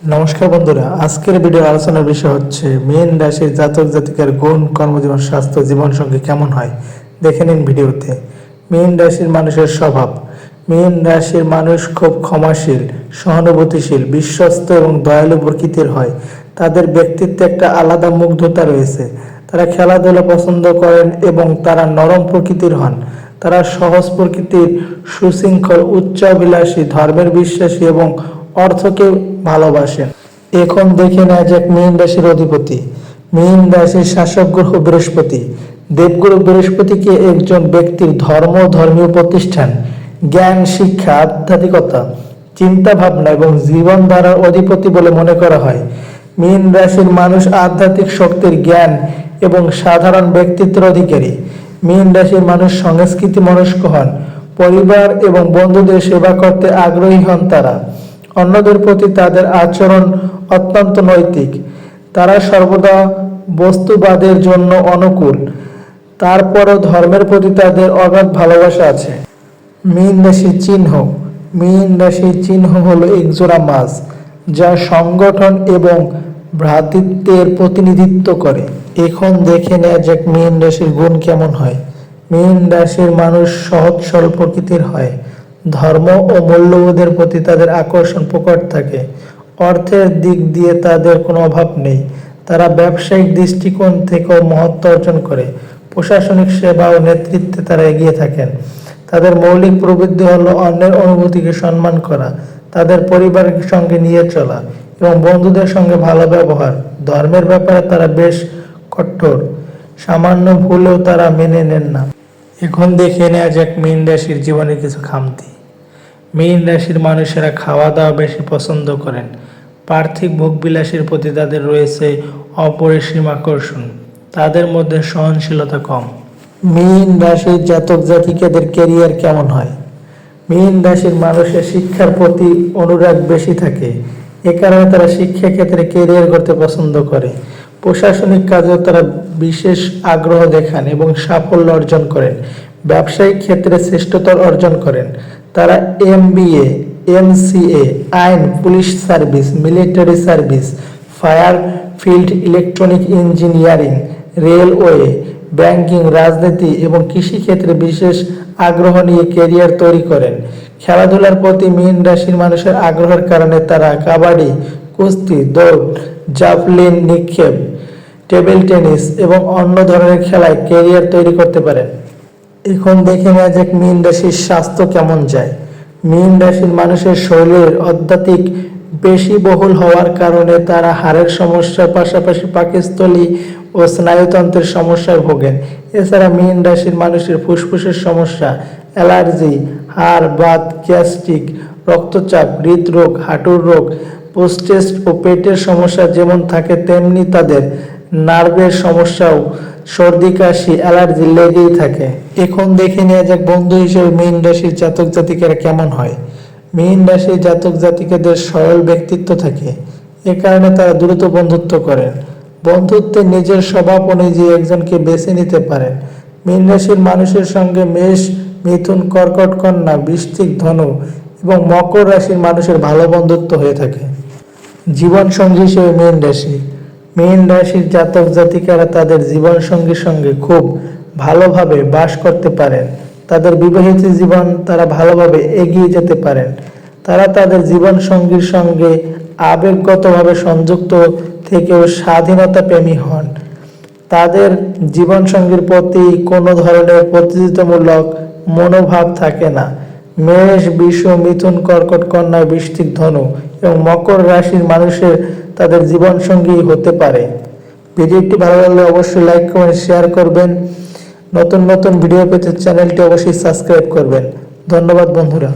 নমস্কার বন্ধুরা, আজকের ভিডিও আলোচনার বিষয় হচ্ছে মেন রাশির জাতক জাতিকার গুণ, কর্মজীবন, স্বাস্থ্য, জীবন সঙ্গী কেমন হয়? দেখে নিন ভিডিওতে। মেন রাশির মানুষের স্বভাব। মেন রাশির মানুষ খুব ক্ষমাশীল, সহানুভূতিশীল, বিশ্বস্ত এবং দয়ালু প্রকৃতির হয়। তাদের ব্যক্তিত্বে একটা আলাদা মুগ্ধতা রয়েছে। তারা খেলাধুলা পছন্দ করেন এবং তারা নরম প্রকৃতির হন। তারা সহজ প্রকৃতির সুশৃঙ্খল, উচ্চাভিলাষী, ধর্মের বিশ্বাসী এবং অর্থকে ভালোবাসেন এখন দেখে নেওয়া যাক মীন রাশির অধিপতি। মীন রাশির শাসক গ্রহ বৃহস্পতি। দেবগুরু বৃহস্পতিকে একজন ব্যক্তির ধর্ম, ধর্মীয় প্রতিষ্ঠান? জ্ঞান, শিক্ষা, আধ্যাত্মিকতা চিন্তা ভাবনা এবং জীবন ধারার অধিপতি বলে মনে করা হয়। মীন রাশির মানুষ আধ্যাত্মিক শক্তির জ্ঞান এবং সাধারণ ব্যক্তিত্বের অধিকারী। মীন রাশির মানুষ সংস্কৃতি মনস্ক হন। পরিবার এবং বন্ধুদের সেবা করতে আগ্রহী হন তারা। অন্যদের প্রতি তাদের আচরণ অত্যন্ত নৈতিক। তারা সর্বদা বস্তুবাদের জন্য অনুকূল। তারপরও ধর্মের প্রতি তাদের অগাধ ভালোবাসা আছে। মীন রাশির চিহ্ন। মীন রাশির চিহ্ন হলো একজোড়া মাছ, যা সংগঠন এবং ভ্রাতৃত্বের প্রতিনিধিত্ব করে। এখন দেখে নেওয়া যাক মীন রাশির গুণ কেমন হয়। মীন রাশির মানুষ সহজ সরল প্রকৃতির হয়। ধর্ম ও মূল্যবোধের প্রতি তাদের আকর্ষণ প্রকট থাকে। অর্থের দিক দিয়ে তাদের কোনো অভাব নেই। তারা ব্যবসায়িক দৃষ্টিকোণ থেকেও মহত্ব অর্জন করে। প্রশাসনিক সেবা ও নেতৃত্বে তারা এগিয়ে থাকেন। তাদের মৌলিক প্রবৃত্তি হলো অন্যের অনুভূতিকে সম্মান করা, তাদের পরিবারের সঙ্গে নিয়ে চলা এবং বন্ধুদের সঙ্গে ভালো ব্যবহার। ধর্মের ব্যাপারে তারা বেশ কঠোর। সামান্য ভুলেও তারা মেনে নেন না। এখন দেখে নেওয়া যাক মীন রাশির জীবনের কিছু খামতি। মীন রাশির মানুষেরা খাওয়া দাওয়া বেশি পছন্দ করেন। পার্থিব ভোগবিলাসের প্রতি তাদের রয়েছে অপরিসীম আকর্ষণ। তাদের মধ্যে সহনশীলতা কম। মীন রাশির জাতক জাতিকাদের ক্যারিয়ার কেমন হয়? মীন রাশির মানুষের শিক্ষার প্রতি অনুরাগ বেশি থাকে। এ কারণে তারা শিক্ষা ক্ষেত্রে ক্যারিয়ার করতে পছন্দ করে। প্রশাসনিক কাজেও তারা বিশেষ আগ্রহ দেখান এবং সাফল্য অর্জন করেন। ব্যবসায়িক ক্ষেত্রে শ্রেষ্ঠতা অর্জন করেন। তারা এমবিএ এমসিএ আইন, police service, military service, fire, field electronic engineering, railway, banking, রাজনীতি এবং কৃষিক্ষেত্রে বিশেষ আগ্রহ নিয়ে ক্যারিয়ার তৈরি করেন। খেলাধুলার প্রতি মীন রাশির মানুষের আগ্রহের কারণে তারা কাবাডি, কুস্তি, দৌড় জাভলিন নিক্ষেপ, টেবিল টেনিস এবং অন্য ধরনের খেলায় ক্যারিয়ার তৈরি করতে পারেন। এখন দেখে নেওয়া যাক মীন রাশির স্বাস্থ্য কেমন যায়। মীন রাশির মানুষের শরীরের অত্যাধিক বেশি বহুল হওয়ার কারণে তারা হাড়ের সমস্যার পাশাপাশি পাকস্থলী ও স্নায়ুতন্ত্রের সমস্যায় ভোগেন। এছাড়া মীন রাশির মানুষের ফুসফুসের সমস্যা, অ্যালার্জি, হাড়, বাত, গ্যাস্ট্রিক, রক্তচাপ, হৃদরোগ, হাঁটুর রোগ পোস্টেস্ট ও পেটের সমস্যা যেমন থাকে, তেমনি তাদের নার্ভের সমস্যাও সর্দি, কাশি, অ্যালার্জি লেগেই থাকে। এখন দেখে নেওয়া যাক বন্ধু হিসেবে মীন রাশির জাতক জাতিকারা কেমন হয়। মীন রাশির জাতক জাতিকাদের সরল ব্যক্তিত্ব থাকে। এ কারণে তারা দ্রুত বন্ধুত্ব করেন। বন্ধুত্বে নিজের স্বভাব অনুযায়ী একজনকে বেছে নিতে পারেন। মীন রাশির মানুষের সঙ্গে মেষ, মিথুন, কর্কট কন্যা, বৃশ্চিক ধনু এবং মকর রাশির মানুষের ভালো বন্ধুত্ব হয়ে থাকে। জীবন সঙ্গী হিসেবে মীন রাশি। মীন রাশির জাতক জাতিকারা তাদের জীবন সঙ্গীর সঙ্গে খুব ভালোভাবে বাস করতে পারেন। তাদের বিবাহিত জীবন তারা ভালোভাবে এগিয়ে যেতে পারেন। তারা তাদের জীবন সঙ্গীর সঙ্গে আবেগগতভাবে সংযুক্ত থেকেও স্বাধীনতা প্রেমী হন। তাদের জীবন সঙ্গীর প্রতি কোনো ধরনের প্রতিযোগিতামূলক মনোভাব থাকে না। মেষ, বিষ, মিথুন, কর্কট, কন্যা বৃষ্টিক ধনু এবং মকর রাশির মানুষের তাদের জীবন সঙ্গী হতে পারে। ভিডিওটি ভালো লাগলে অবশ্যই লাইক, কমেন্ট, শেয়ার করবেন। নতুন নতুন ভিডিও পেতে চ্যানেলটি অবশ্যই সাবস্ক্রাইব করবেন। ধন্যবাদ, বন্ধুরা।